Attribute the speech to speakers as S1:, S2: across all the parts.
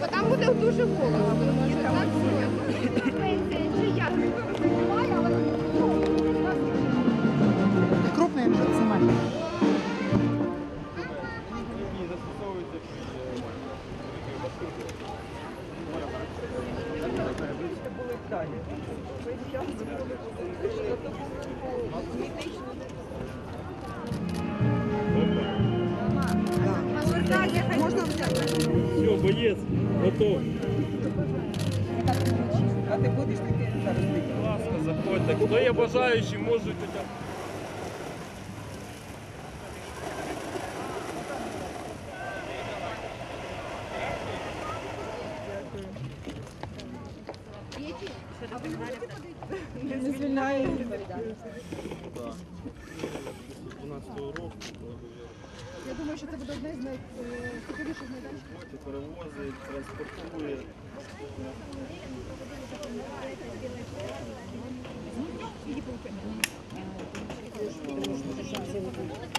S1: Бо там буде дуже холодно, може так пенсія чи як. Можна взяти? Молодець. Готов. А ти будеш таке зараз? Будь ласка, заходьте. Хто є бажаючі, можуть. Не звільняє. 12 року. Думаю, що це буде одне з найцікавіших майданчиків. Перевозить, транспортує.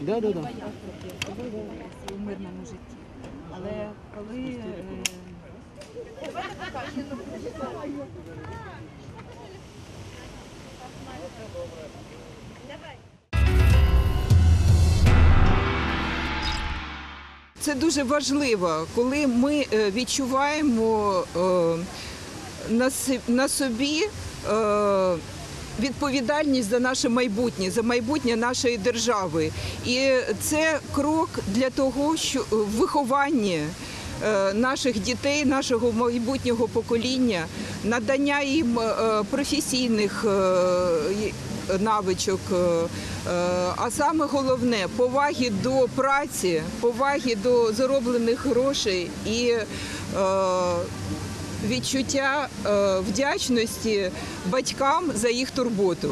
S1: Да, да, да. у мирному житті. Але коли е,
S2: Це дуже важливо, коли ми е, відчуваємо е, на собі е, відповідальність за наше майбутнє, за майбутнє нашої держави. І це крок для того, що в вихованні е, наших дітей, нашого майбутнього покоління, надання їм е, професійних е, навичок. е, е, А саме головне поваги до праці, поваги до зароблених грошей і е, відчуття е, вдячності батькам за їх турботу.